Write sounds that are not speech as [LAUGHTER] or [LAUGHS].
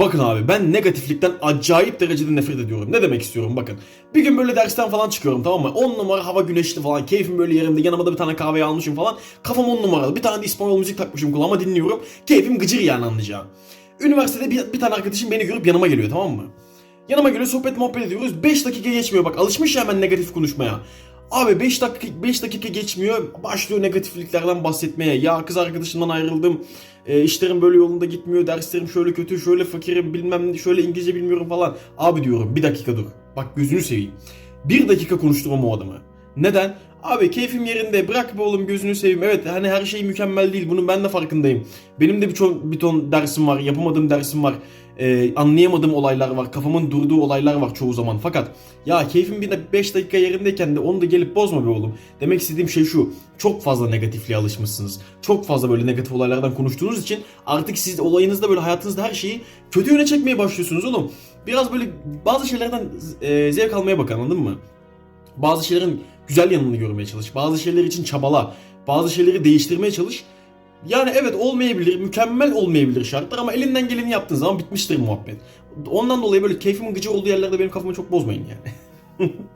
Bakın abi ben negatiflikten acayip derecede nefret ediyorum. Ne demek istiyorum bakın. Bir gün böyle dersten falan çıkıyorum tamam mı? 10 numara hava güneşli falan. Keyfim böyle yerimde. Yanıma da bir tane kahve almışım falan. Kafam 10 numaralı. Bir tane de İspanyol müzik takmışım kulağıma dinliyorum. Keyfim gıcır yani anlayacağım. Üniversitede bir, bir tane arkadaşım beni görüp yanıma geliyor tamam mı? Yanıma geliyor sohbet muhabbet ediyoruz. 5 dakika geçmiyor bak alışmış ya hemen negatif konuşmaya. Abi 5 dakika 5 dakika geçmiyor. Başlıyor negatifliklerden bahsetmeye. Ya kız arkadaşımdan ayrıldım. E, işlerim böyle yolunda gitmiyor. Derslerim şöyle kötü, şöyle fakirim, bilmem şöyle İngilizce bilmiyorum falan. Abi diyorum bir dakika dur. Bak gözünü seveyim. Bir dakika konuşturmam o adamı. Neden? Abi keyfim yerinde bırak be oğlum gözünü seveyim. Evet hani her şey mükemmel değil bunun ben de farkındayım. Benim de bir, ton, bir ton dersim var yapamadığım dersim var. Ee, anlayamadığım olaylar var kafamın durduğu olaylar var çoğu zaman. Fakat ya keyfim bir 5 dakika yerindeyken de onu da gelip bozma be oğlum. Demek istediğim şey şu çok fazla negatifliğe alışmışsınız. Çok fazla böyle negatif olaylardan konuştuğunuz için artık siz olayınızda böyle hayatınızda her şeyi kötü yöne çekmeye başlıyorsunuz oğlum. Biraz böyle bazı şeylerden e, zevk almaya bak anladın mı? Bazı şeylerin güzel yanını görmeye çalış. Bazı şeyler için çabala. Bazı şeyleri değiştirmeye çalış. Yani evet olmayabilir, mükemmel olmayabilir şartlar ama elinden geleni yaptığın zaman bitmiştir muhabbet. Ondan dolayı böyle keyfimin gıcı olduğu yerlerde benim kafamı çok bozmayın yani. [LAUGHS]